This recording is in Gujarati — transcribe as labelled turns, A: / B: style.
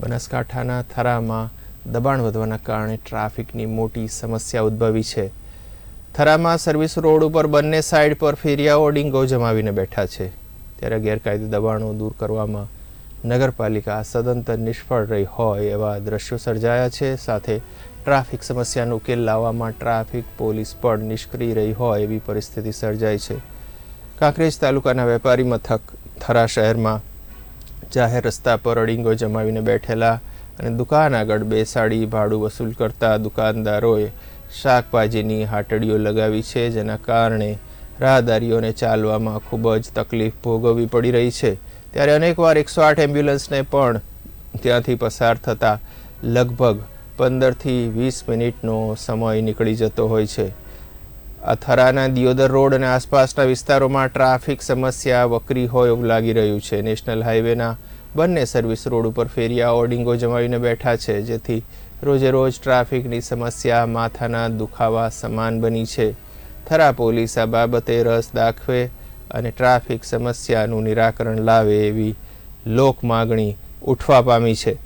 A: બનાસકાંઠાના થરામાં દબાણ વધવાના કારણે ટ્રાફિકની મોટી સમસ્યા ઉદ્ભવી છે. થરામાં સર્વિસ રોડ ઉપર બંને સાઈડ પર ફેરિયાઓ ડિંગો જમાવીને બેઠા છે. ત્યારે ગેરકાયદે દબાણો દૂર કરવામાં નગરપાલિકા સદંતર નિષ્ફળ રહી હોય એવા દ્રશ્યો સર્જાયા છે. સાથે ટ્રાફિક સમસ્યાનો ઉકેલ લાવવામાં ટ્રાફિક પોલીસ પણ નિષ્ક્રિય રહી હોય એવી પરિસ્થિતિ સર્જાઈ છે. કાંકરેજ તાલુકાના વેપારી મથક થરા શહેરમાં જાહેર રસ્તા પર અડીંગો જમાવીને બેઠેલા અને દુકાન આગળ બેસાડી ભાડું વસૂલ કરતા દુકાનદારોએ શાકભાજીની હાટડીઓ લગાવી છે, જેના કારણે રાહદારીઓને ચાલવામાં ખૂબ જ તકલીફ ભોગવવી પડી રહી છે. ત્યારે અનેકવાર એકસો આઠ એમ્બ્યુલન્સને પણ ત્યાંથી પસાર થતાં લગભગ પંદરથી વીસ મિનિટનો સમય નીકળી જતો હોય છે. થરાના દિયોદર રોડ અને આસપાસના વિસ્તારોમાં ટ્રાફિક સમસ્યા વકરી હોય એવું લાગી રહ્યું છે. નેશનલ હાઈવેના બંને સર્વિસ રોડ ઉપર ફેરિયાઓ ડીંગો જમાવીને બેઠા છે, જેથી રોજે રોજ ટ્રાફિકની સમસ્યા માથાના દુખાવા સમાન બની છે. થરા પોલીસ આ બાબતે રસ દાખવે અને ટ્રાફિક સમસ્યાનું નિરાકરણ લાવે એવી લોક માગણી ઉઠવા પામી છે.